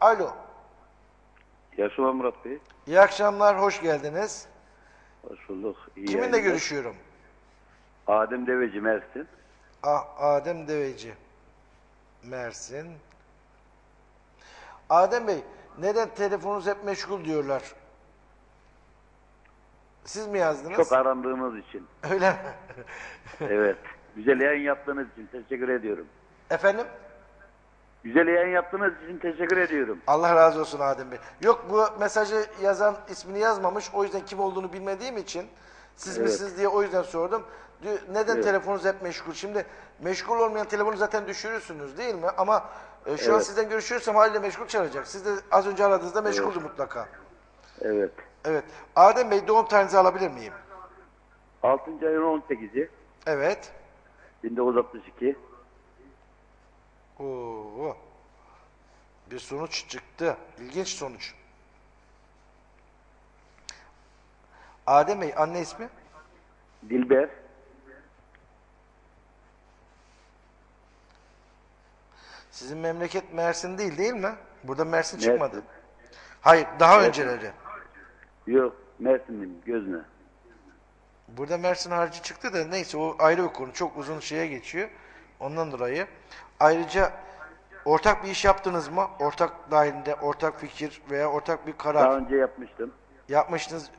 Alo. İyi akşamlar Murat Bey. İyi akşamlar, hoş geldiniz. Hoş bulduk. İyi Kiminle yayınlar. görüşüyorum? Adem Deveci Mersin. Ah, Adem Deveci. Mersin. Adem Bey, neden telefonunuz hep meşgul diyorlar? Siz mi yazdınız? Çok arandığınız için. Öyle mi? Evet. Güzel yayın yaptığınız için teşekkür ediyorum. Efendim? Güzel yayın yaptığınız için teşekkür ediyorum. Allah razı olsun Adem Bey. Yok bu mesajı yazan ismini yazmamış. O yüzden kim olduğunu bilmediğim için siz Evet. misiniz diye o yüzden sordum. Diyor, Neden telefonunuz hep meşgul? Şimdi meşgul olmayan telefonu zaten düşürürsünüz değil mi? Ama e, şu an sizden görüşürsem haliyle meşgul çalacak. Siz de az önce aradığınızda meşguldü mutlaka. Evet. Evet. Adem Bey doğum tarihinizi alabilir miyim? 6. ayın 18'i Evet. 1962. Oo. Bir sonuç çıktı. İlginç sonuç. Adem Bey anne ismi? Dilber. Sizin memleket Mersin değil değil mi? Burada Mersin Mersin. çıkmadı. Hayır, daha Mersin. önceleri. Yok. Mersin'im. Gözne. Burada Mersin harcı çıktı da neyse o ayrı bir konu. Çok uzun şeye geçiyor. Ondan dolayı. Ayrıca ortak bir iş yaptınız mı? Ortak dahilinde ortak fikir veya ortak bir karar Daha önce yapmıştım. yapmışsınız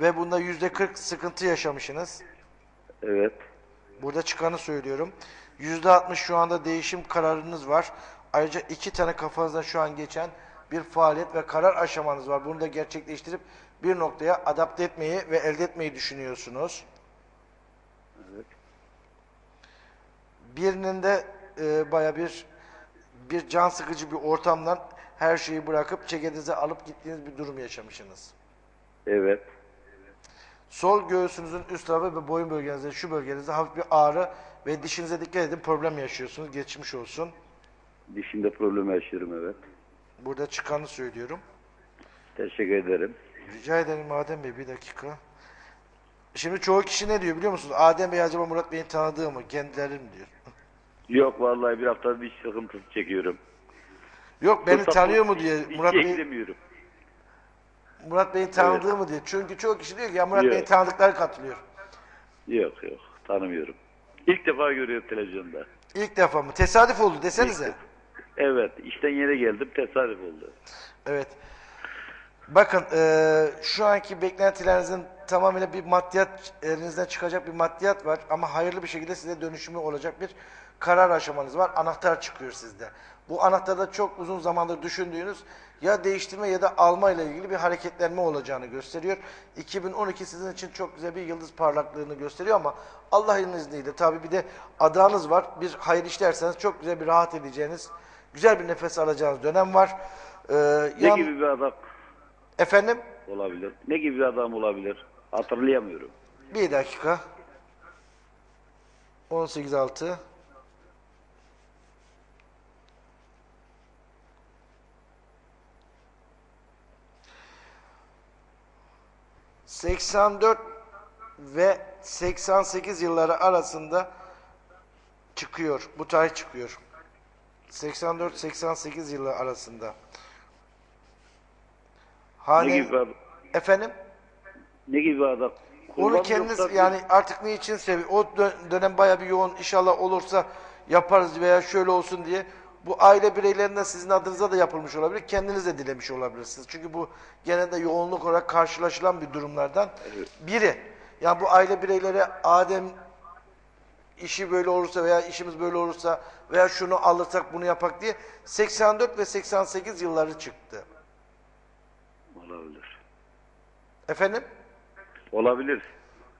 ve bunda yüzde 40 sıkıntı yaşamışsınız. Evet. Burada çıkanı söylüyorum. Yüzde 60 şu anda değişim kararınız var. Ayrıca iki tane kafanızda şu an geçen bir faaliyet ve karar aşamanız var. Bunu da gerçekleştirip bir noktaya adapte etmeyi ve elde etmeyi düşünüyorsunuz. Evet. Birinin de e, baya bir bir can sıkıcı bir ortamdan her şeyi bırakıp çekenize alıp gittiğiniz bir durum yaşamışsınız. Evet. Sol göğsünüzün üst tarafı ve boyun bölgenizde, şu bölgenizde hafif bir ağrı ve dişinize dikkat edin problem yaşıyorsunuz. Geçmiş olsun. Dişimde problem yaşıyorum evet. Burada çıkanı söylüyorum. Teşekkür ederim. Rica ederim Adem Bey bir dakika. Şimdi çoğu kişi ne diyor biliyor musunuz? Adem Bey acaba Murat Bey'in tanıdığı mı? Kendileri mi diyor. Yok vallahi bir hafta diş sıkıntısı çekiyorum. Yok beni Fırsat tanıyor mu diye Murat Bey gidemiyorum. Murat Bey'in tanıdığı mı diye. Çünkü çoğu kişi diyor ki ya Murat Yok. Bey'in tanıdıkları katılıyor. Yok yok tanımıyorum. İlk defa görüyorum televizyonda. İlk defa mı? Tesadüf oldu desenize. Evet işten yere geldim tesadüf oldu. Evet. Bakın eee, şu anki beklentilerinizin tamamıyla bir maddiyat elinizden çıkacak bir maddiyat var ama hayırlı bir şekilde size dönüşümü olacak bir karar aşamanız var. Anahtar çıkıyor sizde. Bu anahtarda çok uzun zamandır düşündüğünüz ya değiştirme ya da alma ile ilgili bir hareketlenme olacağını gösteriyor. 2012 sizin için çok güzel bir yıldız parlaklığını gösteriyor ama Allah'ın izniyle tabii bir de adağınız var. Bir hayır işlerseniz çok güzel bir rahat edeceğiniz, güzel bir nefes alacağınız dönem var. Ee, Ne yan- gibi bir adam Efendim? olabilir? Ne gibi bir adam olabilir? Hatırlayamıyorum. Bir dakika. 18.6 84 ve 88 yılları arasında çıkıyor. Bu tarih çıkıyor. 84-88 yılı arasında. Ne Hane, gibi bir adam? efendim? Ne gibi bir adam? Onu kendiniz yoksa yani artık ne için seviyor? O dö- dönem bayağı bir yoğun inşallah olursa yaparız veya şöyle olsun diye bu aile bireylerinden sizin adınıza da yapılmış olabilir. Kendiniz de dilemiş olabilirsiniz. Çünkü bu genelde yoğunluk olarak karşılaşılan bir durumlardan biri. Yani bu aile bireyleri Adem işi böyle olursa veya işimiz böyle olursa veya şunu alırsak bunu yapak diye 84 ve 88 yılları çıktı. Olabilir. Efendim? Olabilir.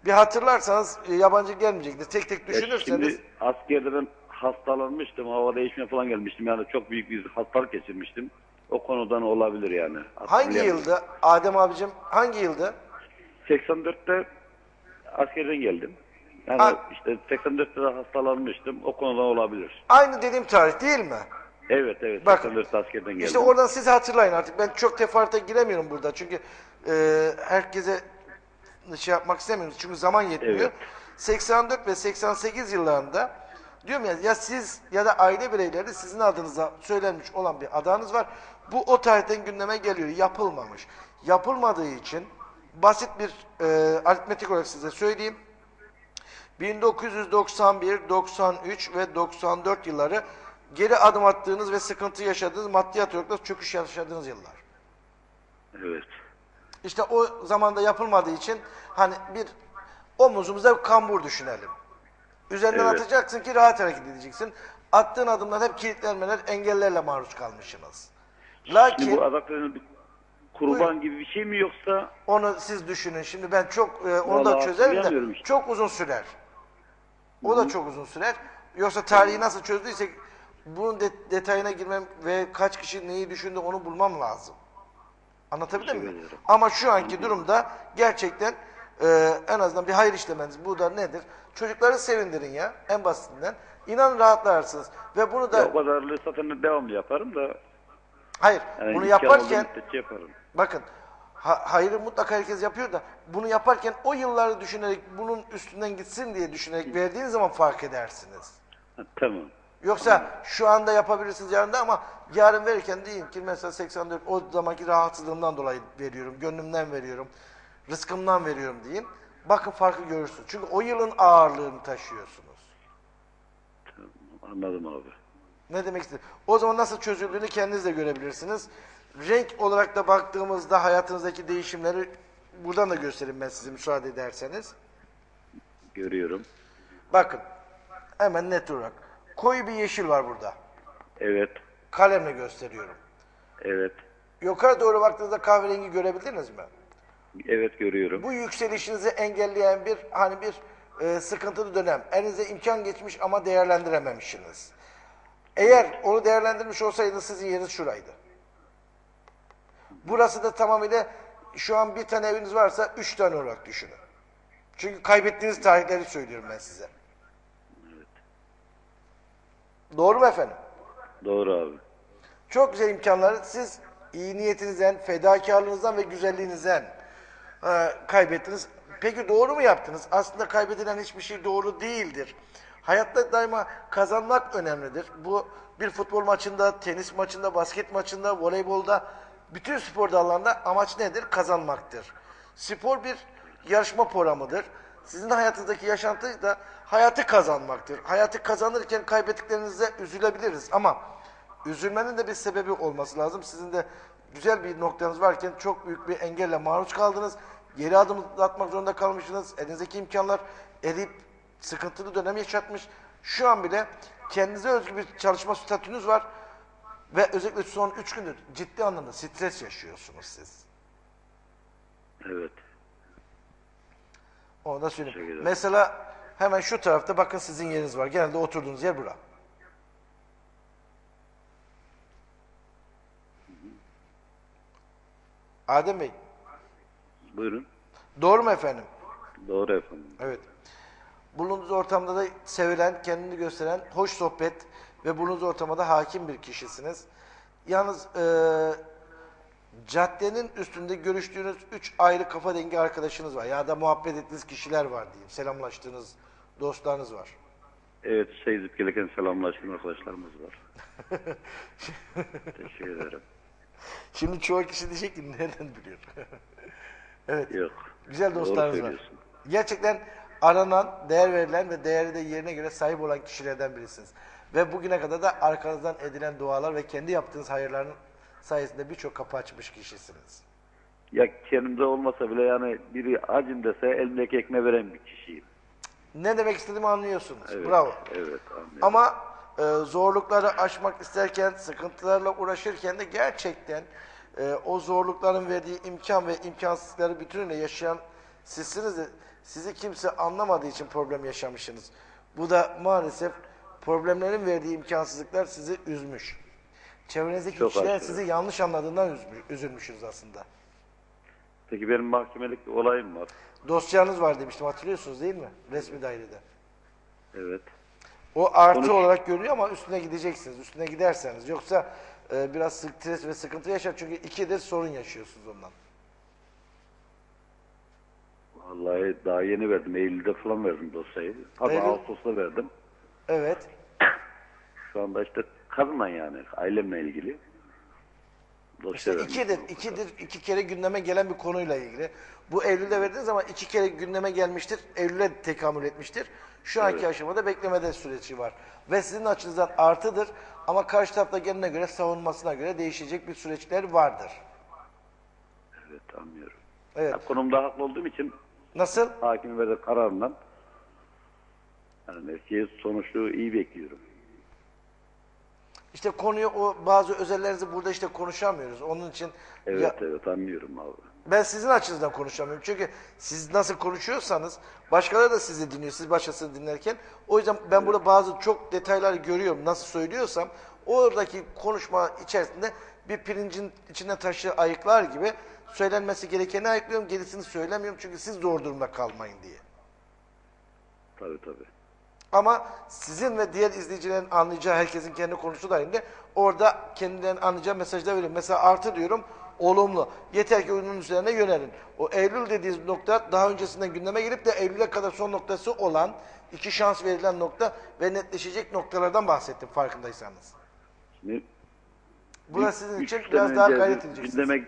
Bir hatırlarsanız e, yabancı gelmeyecekti. Tek tek Ya düşünürseniz şimdi askerde ben hastalanmıştım. Hava değişme falan gelmiştim. Yani çok büyük bir hastalık geçirmiştim. O konudan olabilir yani. Hangi yılda Adem abicim hangi yılda? 84'te askerden geldim. Yani Ha. işte 84'te de hastalanmıştım. O konudan olabilir. Aynı dediğim tarih değil mi? Evet evet. Bakın, 84'te askerden geldim. İşte oradan siz hatırlayın artık. Ben çok teferruata giremiyorum burada. Çünkü e, herkese şey yapmak istemiyorum. Çünkü zaman yetmiyor. Evet. 84 ve 88 yıllarında Diyorum ya ya siz ya da aile bireyleri sizin adınıza söylenmiş olan bir adağınız var. Bu o tarihten gündeme geliyor. Yapılmamış. Yapılmadığı için basit bir e, aritmetik olarak size söyleyeyim. 1991, 93 ve 94 yılları geri adım attığınız ve sıkıntı yaşadığınız maddiyat olarak çöküş yaşadığınız yıllar. Evet. İşte o zamanda yapılmadığı için hani bir omuzumuza bir kambur düşünelim. Üzerinden Evet. atacaksın ki rahat hareket edeceksin. Attığın adımlar hep kilitlenmeler, engellerle maruz kalmışsınız. Şimdi Lakin bu adakların bir kurban gibi bir şey mi yoksa onu siz düşünün. Şimdi ben çok e, onu da Vallahi çözerim hatırlayamıyorum de işte. çok uzun sürer. O da çok uzun sürer. Yoksa tarihi nasıl çözdüysek bunun de- detayına girmem ve kaç kişi neyi düşündü onu bulmam lazım. Anlatabildim Teşekkür mi? ederim. Ama şu anki durumda gerçekten e, en azından bir hayır işlemeniz. Bu da nedir? Çocukları sevindirin ya en basitinden. İnanın rahatlarsınız. Ve bunu da ya o kadarlığı zaten devamlı yaparım da hayır yani bunu yaparken yaparım. Bakın ha, hayrı mutlaka herkes yapıyor da bunu yaparken o yılları düşünerek bunun üstünden gitsin diye düşünerek verdiğiniz zaman fark edersiniz. Ha, tamam. Yoksa şu anda yapabilirsiniz yarın da ama yarın verirken deyin ki mesela 84 o zamanki rahatsızlığımdan dolayı veriyorum, gönlümden veriyorum, rızkımdan veriyorum deyin. Bakın farkı görürsünüz. Çünkü o yılın ağırlığını taşıyorsunuz. Anladım abi. Ne demek istedim? O zaman nasıl çözüldüğünü kendiniz de görebilirsiniz. Renk olarak da baktığımızda hayatınızdaki değişimleri buradan da göstereyim ben size müsaade ederseniz. Görüyorum. Bakın hemen net olarak. Koyu bir yeşil var burada. Evet. Kalemle gösteriyorum. Evet. Yukarı doğru baktığınızda kahverengi görebildiniz mi? Evet görüyorum. Bu yükselişinizi engelleyen bir hani bir e, sıkıntılı dönem. Elinize imkan geçmiş ama değerlendirememişsiniz. Eğer onu değerlendirmiş olsaydınız sizin yeriniz şuraydı. Burası da tamamıyla şu an bir tane eviniz varsa üç tane olarak düşünün. Çünkü kaybettiğiniz tarihleri söylüyorum ben size. Doğru mu efendim? Doğru abi. Çok güzel imkanları siz iyi niyetinizden, fedakarlığınızdan ve güzelliğinizden kaybettiniz. Peki doğru mu yaptınız? Aslında kaybedilen hiçbir şey doğru değildir. Hayatta daima kazanmak önemlidir. Bu bir futbol maçında, tenis maçında, basket maçında, voleybolda, bütün spor dallarında amaç nedir? Kazanmaktır. Spor bir yarışma programıdır. Sizin hayatınızdaki yaşantı da hayatı kazanmaktır. Hayatı kazanırken kaybettiklerinize üzülebiliriz ama üzülmenin de bir sebebi olması lazım. Sizin de güzel bir noktanız varken çok büyük bir engelle maruz kaldınız. Geri adım atmak zorunda kalmışsınız. Elinizdeki imkanlar eriyip sıkıntılı dönem yaşatmış. Şu an bile kendinize özgü bir çalışma statünüz var. Ve özellikle son 3 gündür ciddi anlamda stres yaşıyorsunuz siz. Evet. Onu da söyleyeyim. Mesela hemen şu tarafta bakın sizin yeriniz var. Genelde oturduğunuz yer bura. Adem Bey, Buyurun. doğru mu efendim? Doğru efendim. Evet. Bulunduğunuz ortamda da sevilen, kendini gösteren, hoş sohbet ve bulunduğunuz ortamda hakim bir kişisiniz. Yalnız eee, caddenin üstünde görüştüğünüz üç ayrı kafa dengi arkadaşınız var. Ya da muhabbet ettiğiniz kişiler var diyeyim. Selamlaştığınız dostlarınız var. Evet gidip gelirken selamlaştığım arkadaşlarımız var. Teşekkür ederim. Şimdi çoğu kişi diyecek ki nereden biliyor? evet. Yok. Güzel dostlarınız var. söylüyorsun. Gerçekten aranan, değer verilen ve değeri de yerine göre sahip olan kişilerden birisiniz. Ve bugüne kadar da arkanızdan edilen dualar ve kendi yaptığınız hayırların sayesinde birçok kapı açmış kişisiniz. Ya kendimde olmasa bile yani biri acım dese elimdeki ekmeği veren bir kişiyim. Ne demek istediğimi anlıyorsunuz. Evet. Bravo. Evet anlıyorum. Ama e, zorlukları aşmak isterken, sıkıntılarla uğraşırken de gerçekten e, o zorlukların verdiği imkan ve imkansızlıkları bütünüyle yaşayan sizsiniz de sizi kimse anlamadığı için problem yaşamışsınız. Bu da maalesef problemlerin verdiği imkansızlıklar sizi üzmüş. Çevrenizdeki Çok kişiler sizi yanlış anladığından üzmüş, üzülmüşsünüz aslında. Peki benim mahkemelik olayım var. Dosyanız var demiştim hatırlıyorsunuz değil mi? Resmi dairede. Evet. O artı Konuş- olarak görünüyor ama üstüne gideceksiniz. Üstüne giderseniz. Yoksa e, biraz stres ve sıkıntı yaşar. Çünkü ikidir sorun yaşıyorsunuz ondan. Vallahi daha yeni verdim. Eylül'de falan verdim dosyayı. Hatta Eylül- Ağustos'ta verdim. Evet. Şu anda işte kadınla yani ailemle ilgili. İşte ikidir, ikidir, iki kere gündeme gelen bir konuyla ilgili. Bu Eylül'de verdiğiniz zaman iki kere gündeme gelmiştir, Eylül'e tekamül etmiştir. Şu anki Evet. aşamada beklemede süreci var. Ve sizin açınızdan artıdır ama karşı tarafta kendine göre, savunmasına göre değişecek bir süreçler vardır. Evet anlıyorum. Evet. Ya, konumda haklı olduğum için Nasıl? hakimin verdiği kararından yani netice sonuçlu iyi bekliyorum. İşte konuyu, o bazı özellerinizi burada işte konuşamıyoruz. Onun için Evet ya- evet anlıyorum abi. Ben sizin açınızdan konuşamıyorum. Çünkü siz nasıl konuşuyorsanız başkaları da sizi dinliyor. Siz başkasını dinlerken. O yüzden ben burada bazı çok detaylar görüyorum. Nasıl söylüyorsam oradaki konuşma içerisinde bir pirincin içine taşı ayıklar gibi söylenmesi gerekeni ayıklıyorum. Gerisini söylemiyorum çünkü siz zor durumda kalmayın diye. Tabii tabii. Ama sizin ve diğer izleyicilerin anlayacağı herkesin kendi konusu dahilinde orada kendilerinin anlayacağı mesajlar veriyorum. Mesela artı diyorum olumlu. Yeter ki onun üzerine yönelin. O Eylül dediğiniz nokta daha öncesinden gündeme gelip de Eylül'e kadar son noktası olan iki şans verilen nokta ve netleşecek noktalardan bahsettim farkındaysanız. Şimdi Burası sizin için biraz daha gayret edeceksiniz. Gündeme,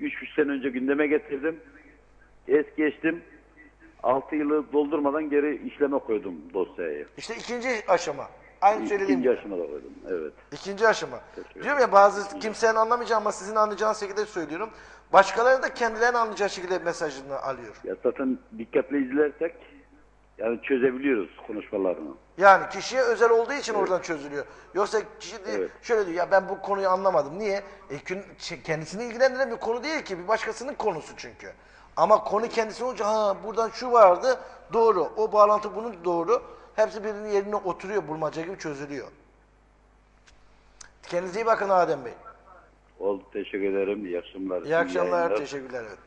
3-3 sene önce gündeme getirdim. Es geçtim. 6 yılı doldurmadan geri işleme koydum dosyayı. İşte ikinci aşama. Aynı söylediğim İkinci gibi. aşamada koydum. Evet. İkinci aşama. Teşekkür Diyorum ya bazı kimsenin anlamayacağı ama sizin anlayacağınız şekilde söylüyorum. Başkaları da kendilerinin anlayacağı şekilde mesajını alıyor. Ya zaten dikkatli izlersek yani çözebiliyoruz konuşmalarını. Yani kişiye özel olduğu için oradan çözülüyor. Yoksa kişi de Evet. şöyle diyor ya ben bu konuyu anlamadım. Niye? E, kün- kendisini ilgilendiren bir konu değil ki. Bir başkasının konusu çünkü. Ama konu kendisi olunca ha buradan şu vardı doğru. O bağlantı bunun doğru. Hepsi birbirinin yerine oturuyor. Bulmaca gibi çözülüyor. Kendinize iyi bakın Adem Bey. Oldu teşekkür ederim. İyi akşamlar. İyi akşamlar. yayınlar. Teşekkürler. Evet.